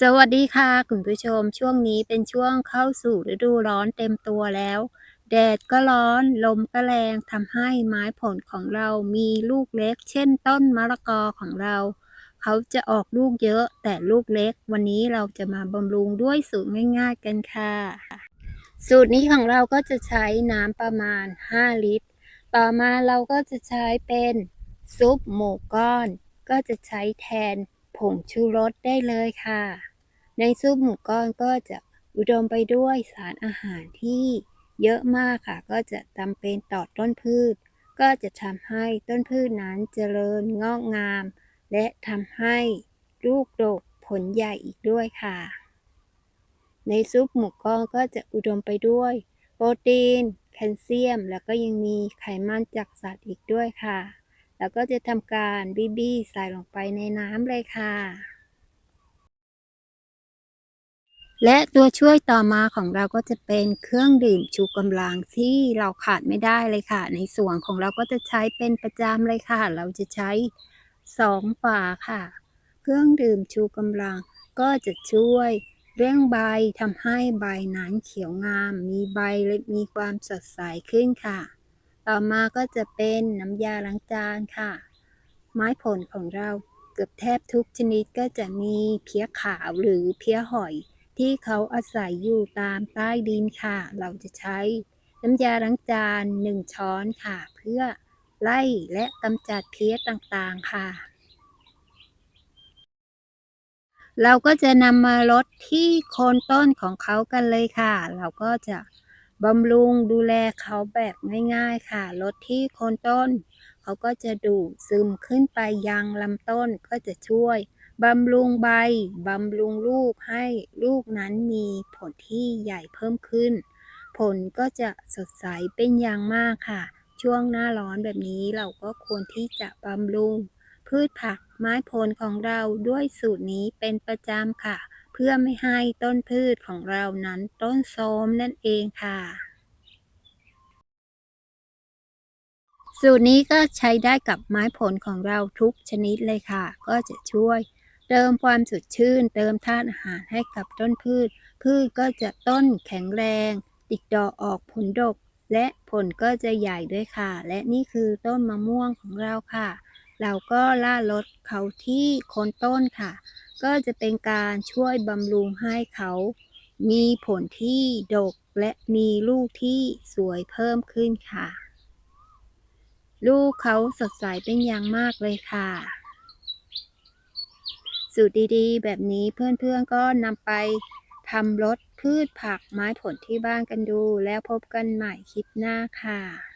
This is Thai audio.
สวัสดีค่ะคุณผู้ชมช่วงนี้เป็นช่วงเข้าสู่ฤดูร้อนเต็มตัวแล้ว แดดก็ร้อนลมก็แรงทำให้ไม้ผลของเรามีลูกเล็ก เช่นต้นมะละกอของเรา เขาจะออกลูกเยอะแต่ลูกเล็ก วันนี้เราจะมาบำรุงด้วยสูตรง่าย ๆ กันค่ะ สูตรนี้ของเราก็จะใช้น้ำประมาณ 5 ลิตร ต่อมาเราก็จะใช้เป็นซุปหมูก้อน ก็จะใช้แทนผงชูรสได้เลยค่ะ ในซุปหมูก้อนก็จะอุดมไปด้วยสารอาหารที่เยอะมากค่ะ ก็จะจำเป็นต่อต้นพืช ก็จะทำให้ต้นพืชนั้นเจริญงอกงาม และทำให้ลูกดกผลใหญ่อีกด้วยค่ะ ในซุปหมูก้อนก็จะอุดมไปด้วย โปรตีน แคลเซียม แล้วก็ยังมีไขมันจากสัตว์อีกด้วยค่ะ แล้วก็จะทำการบีบีใส่ลงไปในน้ำเลยค่ะ และตัวช่วยต่อมาของเราก็จะเป็นเครื่องดื่มชูกำลังที่เราขาดไม่ได้เลยค่ะ ในส่วนของเราก็จะใช้เป็นประจำเลยค่ะ เราจะใช้สองฝาค่ะ เครื่องดื่มชูกำลัง ก็จะช่วยเรื่องใบทำให้ใบนั้นเขียวงาม มีใบและมีความสดใสขึ้นค่ะ ต่อมาก็จะเป็นน้ำยาล้างจานค่ะ ไม้ผลของเราเกือบแทบทุกชนิดก็จะมีเพี้ยขาวหรือเพี้ยหอย ที่เขาอาศัยอยู่ตามใต้ดินค่ะ เราจะใช้น้ำยาล้างจาน1ช้อนค่ะ เพื่อไล่และกำจัดเพี้ยต่างๆค่ะ เราก็จะนำมาลดที่โคนต้นของเขากันเลยค่ะ เราก็จะบำรุงดูแลเขาแบบง่ายๆค่ะ ลดที่โคนต้น เขาก็จะดูดซึมขึ้นไปยังลำต้นก็จะช่วย บำรุงใบ บำรุงลูกให้ลูกนั้นมีผลที่ใหญ่เพิ่มขึ้น ผลก็จะสดใสเป็นอย่างมากค่ะ ช่วงหน้าร้อนแบบนี้เราก็ควรที่จะบำรุง พืชผักไม้ผลของเราด้วยสูตรนี้เป็นประจำค่ะ เพื่อไม่ให้ต้นพืชของเรานั้นต้นโทรมนั่นเองค่ะสูตรนี้ก็ใช้ได้กับไม้ผลของเราทุกชนิดเลยค่ะ ก็จะช่วย เติมความสดชื่น เติมธาตุอาหารให้กับต้นพืช พืชก็จะต้นแข็งแรง ติดดอกออกผลดก และผลก็จะใหญ่ด้วยค่ะ และนี่คือต้นมะม่วงของเราค่ะ เราก็ล่าลดเขาที่โคนต้นค่ะ ก็จะเป็นการช่วยบำรุงให้เขา มีผลที่ดกและมีลูกที่สวยเพิ่มขึ้นค่ะ ลูกเขาสดใสเป็นอย่างมากเลยค่ะ สูตรดีๆ แบบนี้เพื่อนๆก็นำไปทำรสพืชผักไม้ผลที่บ้านกันดู แล้วพบกันใหม่คลิปหน้าค่ะ